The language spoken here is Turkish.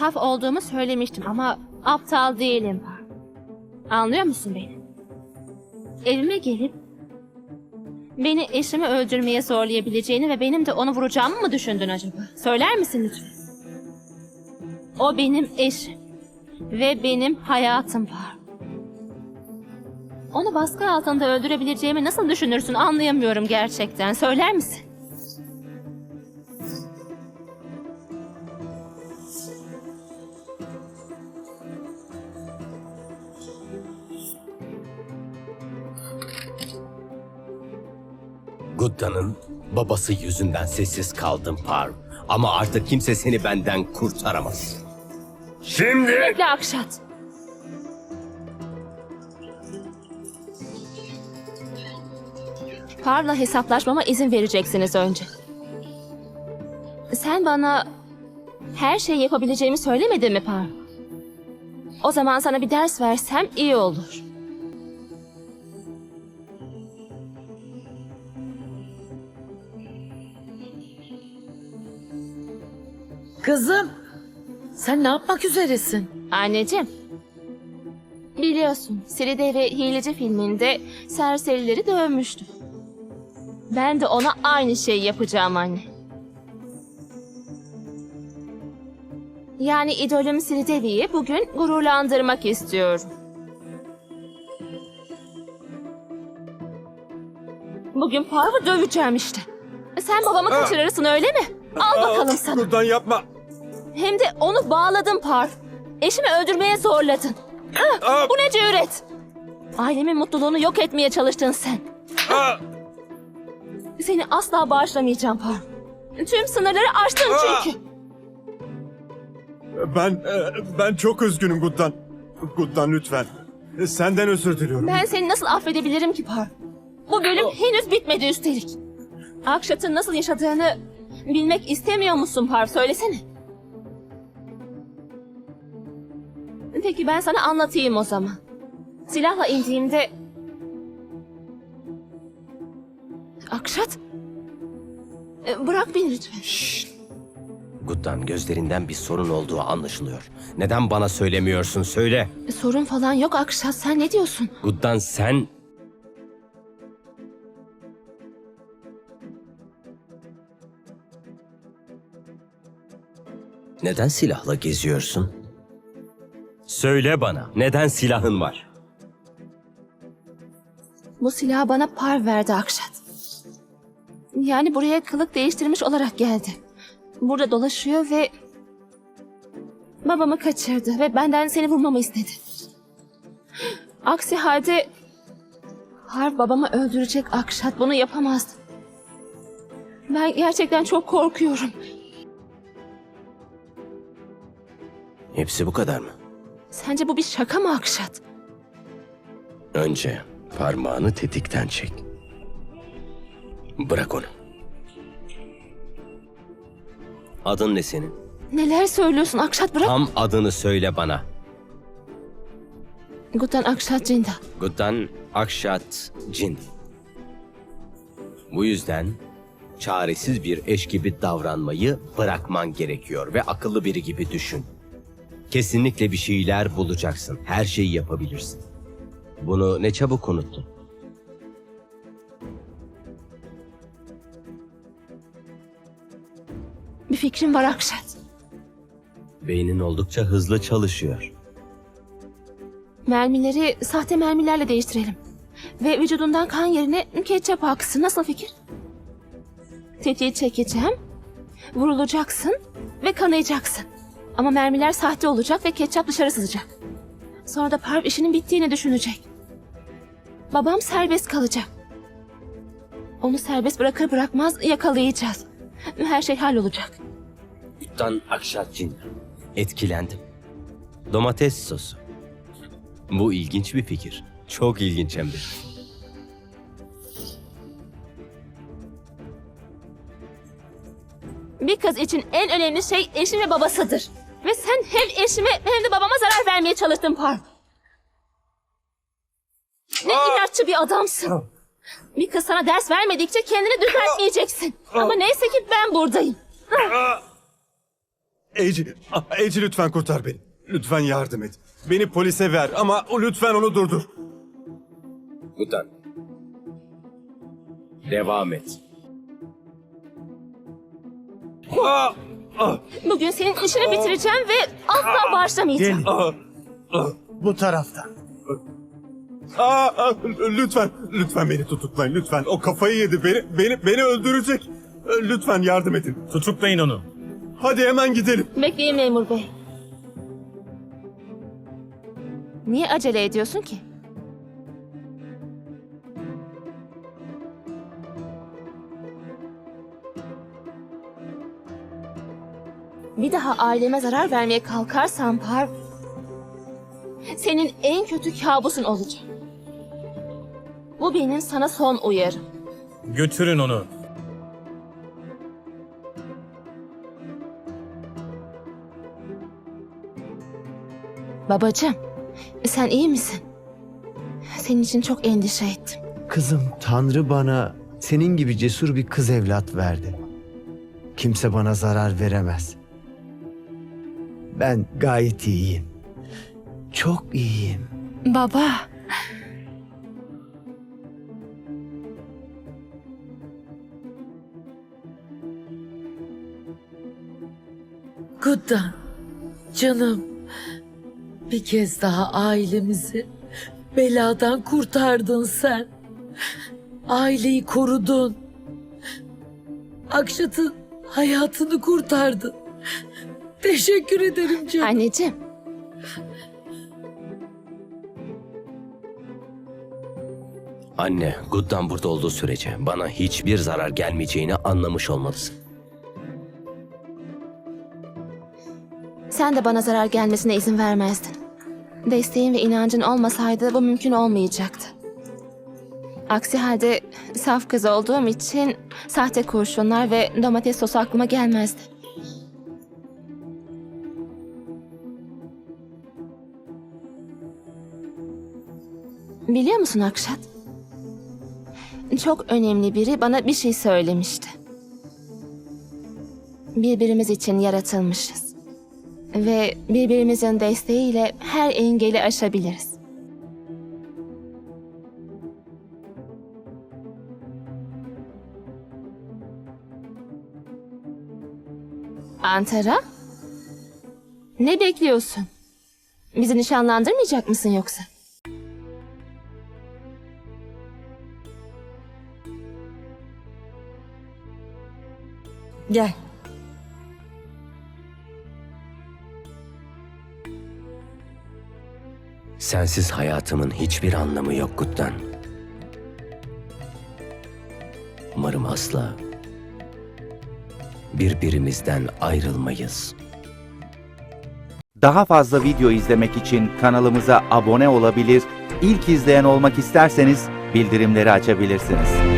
saf olduğumu söylemiştim ama aptal değilim. Anlıyor musun beni? Evime gelip beni eşimi öldürmeye zorlayabileceğini ve benim de onu vuracağımı mı düşündün acaba? Söyler misin lütfen? O benim eşim ve benim hayatım var. Onu baskı altında öldürebileceğimi nasıl düşünürsün anlayamıyorum gerçekten. Söyler misin? Gudda'nın babası yüzünden sessiz kaldım Par. Ama artık kimse seni benden kurtaramaz. Şimdi... Bekle Akşat. Parla hesaplaşmama izin vereceksiniz önce. Sen bana her şeyi yapabileceğimi söylemedin mi Par? O zaman sana bir ders versem iyi olur. Kızım, sen ne yapmak üzeresin? Anneciğim. Biliyorsun Siride ve Hileci filminde serserileri dövmüştü. Ben de ona aynı şeyi yapacağım anne. Yani idolüm Siridevi'yi bugün gururlandırmak istiyorum. Bugün Parv'ı döveceğim işte. Sen babamı kaçırırsın öyle mi? Al bakalım sana. Buradan yapma. Hem de onu bağladın Parv. Eşimi öldürmeye zorladın. Ah, Aa! bu ne cüret? Ailemin mutluluğunu yok etmeye çalıştın sen. Aa! Seni asla bağışlamayacağım Parv. Tüm sınırları aştın Aa! çünkü. Ben e, ben çok üzgünüm Guddan. Guddan lütfen. E, Senden özür diliyorum. Ben seni nasıl affedebilirim ki Parv? Bu bölüm henüz bitmedi üstelik. Akşat'ın nasıl yaşadığını bilmek istemiyor musun Parv? Söylesene. Peki ben sana anlatayım o zaman. Silahla indiğimde... Akşat... E, Bırak beni lütfen. Guddan gözlerinden bir sorun olduğu anlaşılıyor. Neden bana söylemiyorsun söyle. Sorun falan yok Akşat. Sen ne diyorsun? Guddan sen... Neden silahla geziyorsun? Söyle bana, neden silahın var? Bu silahı bana par verdi Akşat. Yani buraya kılık değiştirmiş olarak geldi. Burada dolaşıyor ve... Babamı kaçırdı ve benden seni vurmamı istedi. Aksi halde... Harp babamı öldürecek Akşat bunu yapamazdı. Ben gerçekten çok korkuyorum. Hepsi bu kadar mı? Sence bu bir şaka mı Akşat? Önce parmağını tetikten çek. Bırak onu. Adın ne senin? Neler söylüyorsun Akşat bırak. Tam adını söyle bana. Gutan Akşat Cinda. Guddan Akşat Cin. Bu yüzden çaresiz bir eş gibi davranmayı bırakman gerekiyor ve akıllı biri gibi düşün. Kesinlikle bir şeyler bulacaksın. Her şeyi yapabilirsin. Bunu ne çabuk unuttun. Bir fikrim var Akşat. Beynin oldukça hızlı çalışıyor. Mermileri sahte mermilerle değiştirelim. Ve vücudundan kan yerine ketçap aksın. Nasıl fikir? Tetiği çekeceğim. Vurulacaksın ve kanayacaksın. Ama mermiler sahte olacak ve ketçap dışarı sızacak. Sonra da Parv işinin bittiğini düşünecek. Babam serbest kalacak. Onu serbest bırakır bırakmaz yakalayacağız. Her şey hallolacak. Guddan Akşat Cin. Etkilendim. Domates sosu. Bu ilginç bir fikir. Çok ilginç hem de. Bir kız için en önemli şey eşi ve babasıdır. Ve sen hem eşime hem de babama zarar vermeye çalıştın Parv. Ne inatçı bir adamsın. Bir kız sana ders vermedikçe kendini düzeltmeyeceksin. Ama neyse ki ben buradayım. Eci, Eci lütfen kurtar beni. Lütfen yardım et. Beni polise ver ama lütfen onu durdur. Guddan. Devam et. Bugün senin işini bitireceğim ve asla bağışlamayacağım. ah, Bu taraftan. ah, ah, lütfen, lütfen beni tutuklayın lütfen. O kafayı yedi. Beni, beni, beni öldürecek. Lütfen yardım edin. Tutuklayın onu. Hadi hemen gidelim. Bekleyin memur bey. Niye acele ediyorsun ki? Bir daha aileme zarar vermeye kalkarsan Par... Senin en kötü kabusun olacak. Bu benim sana son uyarım. Götürün onu. Babacığım, sen iyi misin? Senin için çok endişe ettim. Kızım Tanrı bana senin gibi cesur bir kız evlat verdi. Kimse bana zarar veremez. Ben gayet iyiyim. Çok iyiyim. Baba. Guddan, canım. Bir kez daha ailemizi beladan kurtardın sen. Aileyi korudun. Akşat'ın hayatını kurtardın. Teşekkür ederim canım. Anneciğim. Anne, Guddan burada olduğu sürece bana hiçbir zarar gelmeyeceğini anlamış olmalısın. Sen de bana zarar gelmesine izin vermezdin. Desteğin ve inancın olmasaydı bu mümkün olmayacaktı. Aksi halde saf kız olduğum için sahte kurşunlar ve domates sosu aklıma gelmezdi. Biliyor musun Akşat? Çok önemli biri bana bir şey söylemişti. Birbirimiz için yaratılmışız ve birbirimizin desteğiyle her engeli aşabiliriz. Antara? Ne bekliyorsun? Bizi nişanlandırmayacak mısın yoksa? Gel. Sensiz hayatımın hiçbir anlamı yok Guddan. Umarım asla birbirimizden ayrılmayız. Daha fazla video izlemek için kanalımıza abone olabilir, ilk izleyen olmak isterseniz bildirimleri açabilirsiniz.